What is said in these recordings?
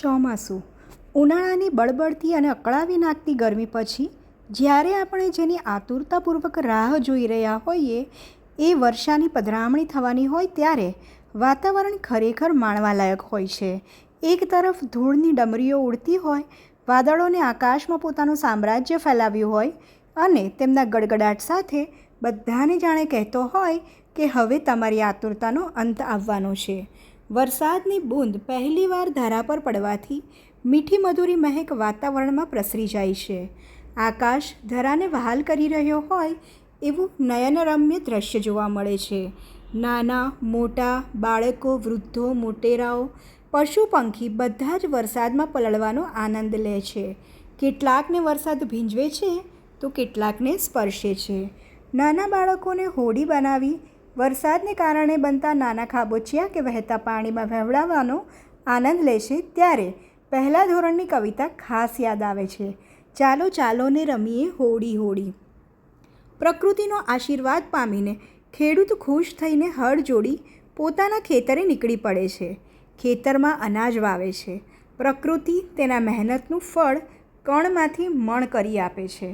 ચોમાસું. ઉનાળાની બળબડતી અને અકળાવી નાખતી ગરમી પછી, જ્યારે આપણે જેની આતુરતાપૂર્વક રાહ જોઈ રહ્યા હોઈએ, એ વર્ષાની પધરામણી થવાની હોય ત્યારે વાતાવરણ ખરેખર માણવાલાયક હોય છે. એક તરફ ધૂળની ડમરીઓ ઉડતી હોય, વાદળોને આકાશમાં પોતાનું સામ્રાજ્ય ફેલાવ્યું હોય અને તેમના ગડગડાટ સાથે બધાને જાણે કહેતો હોય કે હવે તમારી આતુરતાનો અંત આવવાનો છે. વરસાદની બૂંદ પહેલીવાર ધારા પર પડવાથી મીઠી મધુરી મહેક વાતાવરણમાં પ્રસરી જાય છે. આકાશ ધરાને વહાલ કરી રહ્યો હોય એવું નયનરમ્ય દ્રશ્ય જોવા મળે છે. નાના, મોટા, બાળકો, વૃદ્ધો, મોટેરાઓ, પશુ પંખી બધા જ વરસાદમાં પલળવાનો આનંદ લે છે. કેટલાકને વરસાદ ભીંજવે છે તો કેટલાકને સ્પર્શે છે. નાના બાળકોને હોડી બનાવી વરસાદને કારણે બનતા નાના ખાબોચિયા કે વહેતા પાણીમાં વહેવડાવવાનો આનંદ લે છે ત્યારે પહેલા ધોરણની કવિતા ખાસ યાદ આવે છે. ચાલો ચાલોને રમીએ હોડી હોડી પ્રકૃતિનો આશીર્વાદ પામીને ખેડૂત ખુશ થઈને હળ જોડી પોતાના ખેતરે નીકળી પડે છે. ખેતરમાં અનાજ વાવે છે. પ્રકૃતિ તેના મહેનતનું ફળ કણમાંથી મણ કરી આપે છે.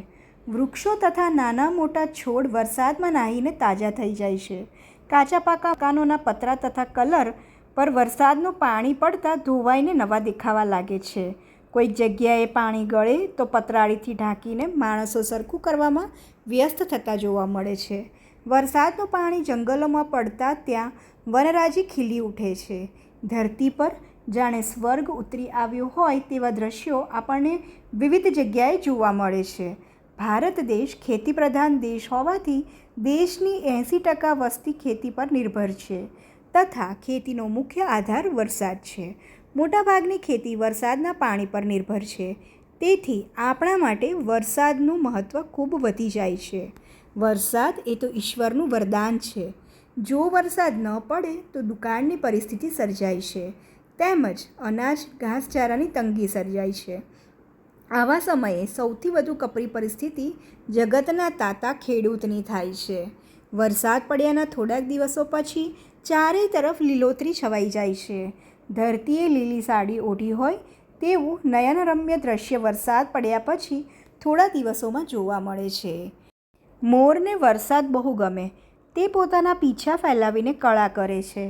વૃક્ષો તથા નાના મોટા છોડ વરસાદમાં નાહીને તાજા થઈ જાય છે. કાચા પાકા મકાનોના પતરા તથા કલર પર વરસાદનું પાણી પડતા ધોવાઈને નવા દેખાવા લાગે છે. કોઈક જગ્યાએ પાણી ગળે તો પતરાળીથી ઢાંકીને માણસો સરખું કરવામાં વ્યસ્ત થતા જોવા મળે છે. વરસાદનું પાણી જંગલોમાં પડતા ત્યાં વનરાજી ખીલી ઉઠે છે. ધરતી પર જાણે સ્વર્ગ ઉતરી આવ્યો હોય તેવા દ્રશ્યો આપણને વિવિધ જગ્યાએ જોવા મળે છે. ભારત દેશ ખેતી પ્રધાન દેશ હોવાથી દેશની એંસી ટકા વસ્તી ખેતી પર નિર્ભર છે તથા ખેતીનો મુખ્ય આધાર વરસાદ છે. મોટાભાગની ખેતી વરસાદના પાણી પર નિર્ભર છે. તેથી આપણા માટે વરસાદનું મહત્ત્વ ખૂબ વધી જાય છે. વરસાદ એ તો ઈશ્વરનું વરદાન છે. જો વરસાદ ન પડે તો દુકાળની પરિસ્થિતિ સર્જાય છે. તેમજ અનાજ, ઘાસચારાની તંગી સર્જાય છે. આવા સમયે સૌથી વધુ કપરી પરિસ્થિતિ જગતના તાતા ખેડૂતની થાય છે. વરસાદ પડ્યાના થોડાક દિવસો પછી ચારેય તરફ લીલોતરી છવાઈ જાય છે. ધરતીએ લીલી સાડી ઓઢી હોય તેવું નયનરમ્ય દ્રશ્ય વરસાદ પડ્યા પછી થોડા દિવસોમાં જોવા મળે છે. મોરને વરસાદ બહુ ગમે. તે પોતાના પીછા ફેલાવીને કળા કરે છે.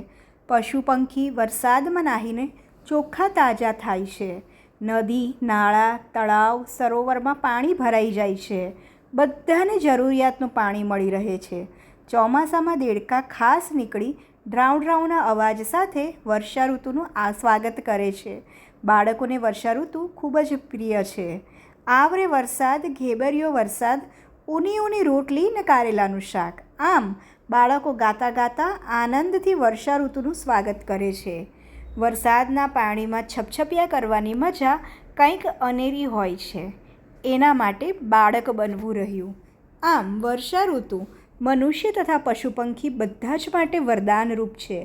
પશુ પંખી વરસાદમાં નાહીને ચોખ્ખા તાજા થાય છે. નદી, નાળા, તળાવ, સરોવરમાં પાણી ભરાઈ જાય છે. બધાને જરૂરિયાતનું પાણી મળી રહે છે. ચોમાસામાં દેડકા ખાસ નીકળી ડ્રાઉ ડ્રાઉના અવાજ સાથે વર્ષા ઋતુનું આ સ્વાગત કરે છે. બાળકોને વર્ષા ઋતુ ખૂબ જ પ્રિય છે. આવરે વરસાદ, ઘેબરિયો વરસાદ ઊની ઊની રોટલી ને કારેલાનું શાક. આમ, બાળકો ગાતા ગાતા આનંદથી વર્ષા ઋતુનું સ્વાગત કરે છે. વરસાદના પાણીમાં છપછપિયા કરવાની મજા કંઈક અનેરી હોય છે. એના માટે બાળક બનવું રહ્યું. આમ વર્ષા ઋતુ મનુષ્ય તથા પશુ પંખી બધા જ માટે વરદાનરૂપ છે.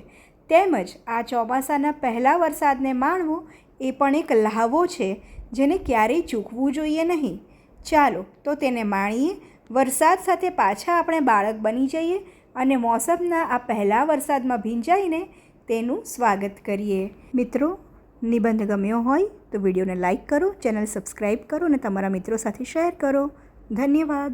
તેમજ આ ચોમાસાના પહેલા વરસાદને માણવો એ પણ એક લહાવો છે જેને ક્યારેય ચૂકવું જોઈએ નહીં. ચાલો તો તેને માણીએ, વરસાદ સાથે પાછા આપણે બાળક બની જઈએ અને મોસમના આ પહેલા વરસાદમાં ભીંજાઈને તેનું સ્વાગત કરીએ. મિત્રો, નિબંધ ગમ્યો હોય તો વિડીયોને લાઇક કરો, ચેનલ સબસ્ક્રાઈબ કરો અને તમારા મિત્રો સાથે શેર કરો. ધન્યવાદ.